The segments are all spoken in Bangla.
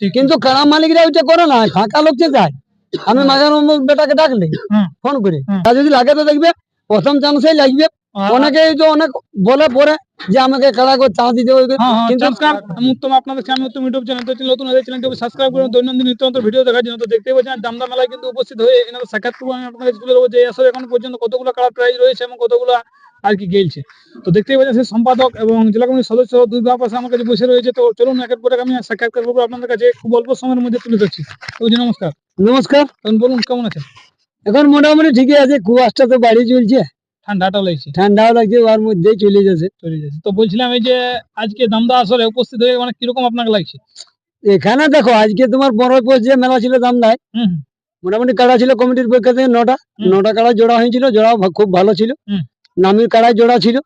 কিন্তু খারাপ মালিকরা ওইটা করে না ফাঁকা লোককে যায় আমি মাঝে বেটাকে ডাকলি। ফোন করে। তা যদি লাগে তো দেখবে প্রথম চান্সেই লাগবে অনেকেই তো অনেক বলে পরে যে আমাকে কারা করে দিতে হবে হ্যাঁ হ্যাঁ কিন্তু আমি উত্তম আপনাদের আমি উত্তম ইউটিউব চ্যানেল তো নতুন হলে চ্যানেলটি সাবস্ক্রাইব করুন। দৈনন্দিন ভিডিও দেখার জন্য তো দেখতেই পাচ্ছেন দামদা মেলায় কিন্তু উপস্থিত হয়ে এনাদের সাক্ষাৎ করব। আমি আপনাদের তুলে দেবো যে আসলে এখন পর্যন্ত কতগুলো কালার প্রাইজ রয়েছে এবং কতগুলো আর কি গেলছে। তো দেখতেই পাচ্ছেন সেই সম্পাদক এবং জেলা কমিটির সদস্য দুর্গা পাশে আমার কাছে বসে রয়েছে। তো চলুন একের পরে আমি সাক্ষাৎ করব আপনাদের কাছে খুব অল্প সময়ের মধ্যে তুলে ধরছি। তো নমস্কার। নমস্কার। বলুন কেমন আছেন? এখন মোটামুটি ঠিকই আছে কুয়াশটা তো বাড়ি চলছে। ঠান্ডাটাও লাগছে। ঠান্ডাও লাগছে ওর মধ্যেই চলে যাচ্ছে চলে যাচ্ছে তো বলছিলাম এই যে আজকে দামদা উপস্থিত হয়ে মানে কীরকম আপনাকে লাগছে? এখানে দেখো আজকে তোমার যে মেলা ছিল দামদায় মোটামুটি কাড়া ছিল কমিটির পক্ষ থেকে নটা। নটা কাড়া জোড়া হয়েছিল জোড়া খুব ভালো ছিল। নামির কাড়ায় জোড়া ছিল।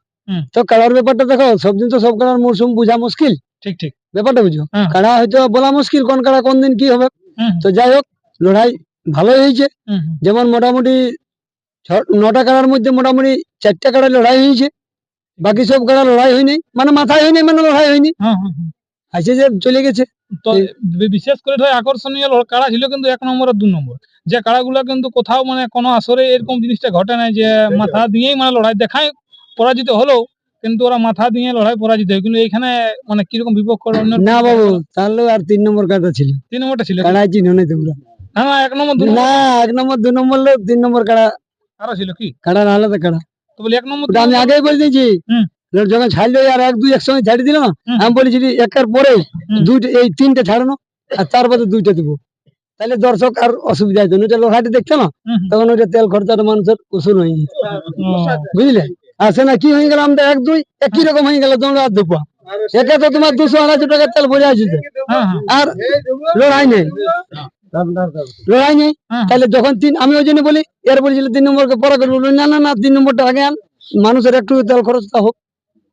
তো কাড়ার ব্যাপারটা দেখো সব দিন তো সব কাড়ার মরশুম বোঝা মুশকিল। ঠিক ঠিক। ব্যাপারটা বুঝো? হ্যাঁ। কাড়া হয়তো বলা মুশকিল কোন কাড়া কোন দিন কি হবে। তো যাই হোক লড়াই ভালোই হয়েছে। যেমন মোটামুটি নটা কাড়ার মধ্যে মোটামুটি চারটা কাড়া লড়াই হয়েছে। বাকি সব কাড়া লড়াই হয়নি। মানে মাথায় হয়নি মানে লড়াই হয়নি। হ্যাঁ হ্যাঁ হ্যাঁ। আছে যে চলে গেছে। তো বিশেষ করে ধর আকর্ষণীয় কাড়া ছিল কিন্তু এক নম্বর আর দু নম্বর। যে কাড়াগুলো কিন্তু কোথাও মানে কোনো আসরে এরকম জিনিসটা ঘটে নাই যে মাথা দিয়েই মানে লড়াই দেখায় পরাজিত হলেও কিন্তু ওরা মাথা দিয়ে লড়াই পরাজিত হয়। কিন্তু এখানে মানে কীরকম বিপক্ষ না বাবু তাহলে আর তিন নম্বর কাড়া ছিল। তিন নম্বরটা ছিল? কাড়াই চিহ্ন নেই তোমরা। হ্যাঁ না, এক নম্বর দু না এক নম্বর দু নম্বর তিন নম্বর কাড়া আরও ছিল কি? কাড়া না হলে তো কাড়া তো বলি এক নম্বর আমি আগেই বলে দিয়েছি। যখন ছাড়লো আর এক দুই একসঙ্গে ছাড়ি দিল আমি বলেছি একের পরে দুইটা এই তিনটে ছাড়ানো আর তার দুইটা দিব। তাহলে দর্শক আর অসুবিধা হতো ওইটা লোহাটি দেখছ না। তখন ওইটা তেল খরচাটা মানুষের উসুল হয়ে যেত বুঝলে? আর সে না কি হয়ে গেল আমরা এক দুই একই রকম হয়ে গেল তোমরা আর দুপা একে তো তোমার দুশো আড়াইশো টাকার তেল বোঝা আছে হ্যাঁ হ্যাঁ। আর লড়াই নেই। লড়াই নেই? হ্যাঁ, তাহলে যখন তিন আমি ওই জন্য বলি এর বলেছিল তিন নম্বরকে করব না না না তিন নম্বরটা আগে আন। মানুষের একটু তেল খরচটা হোক।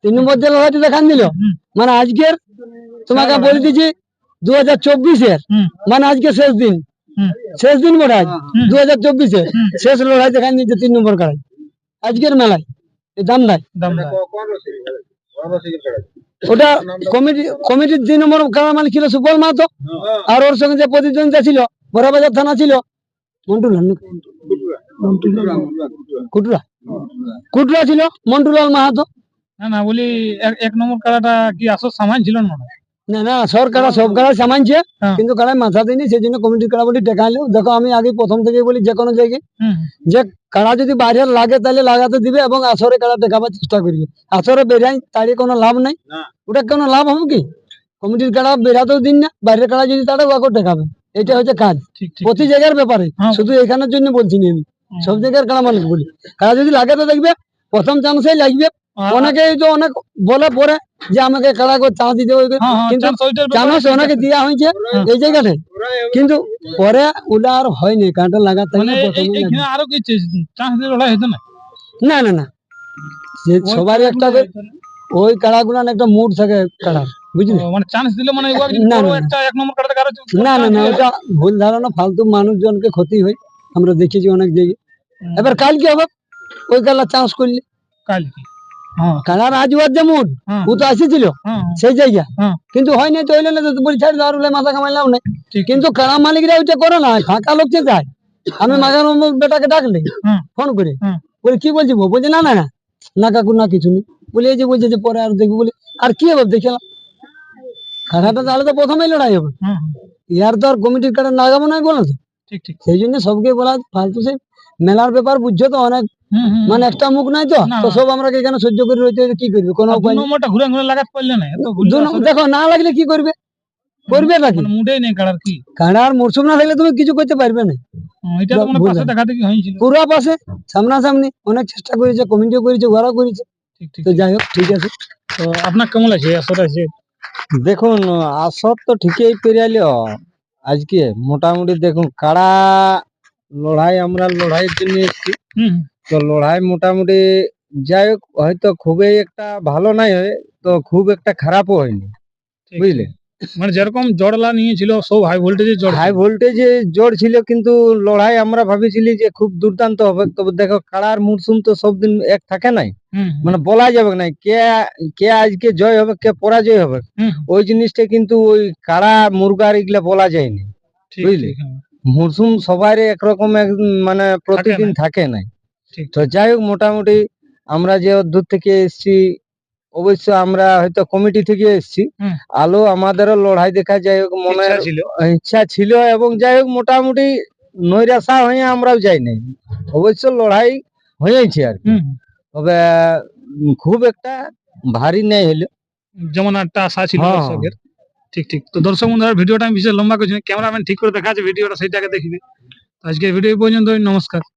তিন নম্বর যে লড়াইটা দেখান দিল মানে আজকের তোমাকে বলে দিচ্ছি দু হাজার চব্বিশের মানে আজকে শেষ দিন। শেষ দিন হয় হুম। দু হাজার চব্বিশে শেষ লড়াই দেখান দিচ্ছে তিন নম্বর কাড়াই আজকের মেলায় দাম নাই। ওটা কমিটি কমিটির তিন নম্বর কাড়া মানে ছিল সুপল মাহাতো। আর ওর সঙ্গে যে প্রতিদ্বন্দ্বিতা ছিল বড়াবাজার থানা ছিল? মন্টুলাল? কুটুরা। কুটুরা ছিল? মন্টুলাল মাহাতো? না না বলি এক- নম্বর কাড়াটা কি আসল সামান ছিল না? না না সর কাড়া সব কাড়া সামানছে হ্যাঁ। কিন্তু কাড়ায় মাথা দিইনি সেই জন্য কমিটির কাড়া বলি দেখো আমি আগে প্রথম থেকে বলি যে কোনো জায়গায় যে কাড়া যদি বাইরে লাগে তাহলে লাগাতে দিবে এবং আসরে কাড়া দেখাবার চেষ্টা করবে। আসরে বেরাই তাড়িয়ে কোনো লাভ নাই। ওটা কোনো লাভ হবে কি? কমিটির কাড়া বেরাতেও দিন না বাইরের কাড়া যদি তাড়ে ওকে টেকাবে। এটা হচ্ছে কাজ। প্রতি জায়গার ব্যাপারে। হ্যাঁ। শুধু এখানের জন্য বলছি আমি। সব জায়গার কাড়া মালিক বলি? কাড়া যদি লাগে তো দেখবে। প্রথম চান্সেই লাগবে। আর- অনেকেই তো অনেক বলে পরে যে আমাকে কাড়া করে চান্স দিতে হবে হ্যাঁ, হ্যাঁ, কিন্তু চান্স অনেকে দেওয়া হয়েছে হ্যাঁ। এই জায়গাতে। কিন্তু পরে ওলা আর হয়নি কাঁটা লাগাতে আরও কি চান্স দিয়ে লড়াই হতো না? না না না। সবারই একটা করে ওই কাড়াগুলো একটা মুড থাকে কাড়ার বুঝলি? মানে চান্স দিলে মানে না, বড় না, না। একটা এক নম্বর কাটাতে কারও না না না ওটা ভুল ধারণা ফালতু মানুষজনকে ক্ষতি হয়। আমরা দেখেছি অনেক জায়গায়। এবার কাল কি হবে? ওই কালা চান্স করলে। কাল কি? হ্যাঁ। কাড়ার আজ ওর যে মুড হ্যাঁ। ও তো আসেছিল। হ্যাঁ সেই জায়গা। হ্যাঁ। কিন্তু হয় নাই তো হইলে না তো বলি ছাড় দাও মাথা কামাইলাম না। ঠিক। কিন্তু কাড়া মালিকরা ওইটা করে না ফাঁকা লোককে যায়। আমি মাঝে নম্বর বেটাকে ডাকলে ফোন করে। হুম। বলি কি বলছি? বলছে না না না না কাকু না কিছু নেই। বলি এই যে বলছে যে পরে আর দেখব বলি আর কি হবে? দেখলাম কাড়াটা তাহলে তো প্রথমেই লড়াই হবে। হ্যাঁ হ্যাঁ, ইয়ার তো আর কমিটির কাটা নাগাবো নাই বলো তো। ঠিক ঠিক। সেই জন্য সবকে বলা ফালতু সেই মেলার ব্যাপার বুঝছ তো অনেক। মানে একটা মুখ নাই তো। তো সব আমরা এখানে সহ্য করে কি করবে? কোনো উপায় নম্বরটা ঘুরে ঘুরে লাগাতে পারলে না দেখো না লাগলে কি করবে? করবে নাকি মানে মুডেই নেই কাড়ার কি? কাড়ার মরশুম না থাকলে তুমি কিছু করতে পারবে না। এটা তো মানে পাশে আছে। দেখা হয়েছিল পুরো পাশে সামনাসামনি অনেক চেষ্টা করেছে কমিটিও করেছে ওরাও করেছে। ঠিক ঠিক তো যাই হোক ঠিক আছে। তো আপনার কেমন লাগছে? আসলে আছে দেখুন আসর তো ঠিকই পেরিয়াল আজকে মোটামুটি দেখুন কাড়া লড়াই আমরা লড়াইয়ের জন্য এসেছি। তো লড়াই মোটামুটি যাই হোক হয়তো খুবই একটা ভালো নাই হয় তো খুব একটা খারাপও হয়নি। বুঝলে? মানে যেরকম জড়লা নিয়েছিল সব হাই ভোল্টেজের জড় হাই ভোল্টেজে জোর ছিল কিন্তু লড়াই আমরা ভাবিছিলি যে খুব দুর্দান্ত হবে। তবে দেখো কাড়ার মরশুম তো সব দিন এক থাকে নাই। মানে বলা যাবে না কে কে আজকে জয় হবে কে পরাজয় হবে। ওই জিনিসটা কিন্তু ওই কাড়া মুরগার এগুলা বলা যায়নি। বুঝলি? হ্যাঁ। মরশুম সবার একরকম এক মানে প্রতিদিন থাকে নাই। তো যাই হোক মোটামুটি আমরা যে দূর থেকে এসেছি অবশ্য আমরা হয়তো কমিটি থেকে এসেছি। আলো আমাদেরও লড়াই দেখা যাই হোক মনে ইচ্ছা ছিল। ইচ্ছা ছিল এবং যাই হোক মোটামুটি নৈরাশা হয়ে আমরাও যাই নাই। অবশ্য লড়াই হয়েছে আর তবে খুব একটা ভারী নেই হলো। যেমন একটা আশা ছিল হ্যাঁ। দর্শকের। ঠিক ঠিক। তো দর্শক বন্ধুরা ভিডিওটা আমি বিশেষ লম্বা করছি ক্যামেরাম্যান ঠিক করে দেখা আছে ভিডিওটা সেইটাকে দেখবে। আজকে ভিডিও পর্যন্ত নমস্কার।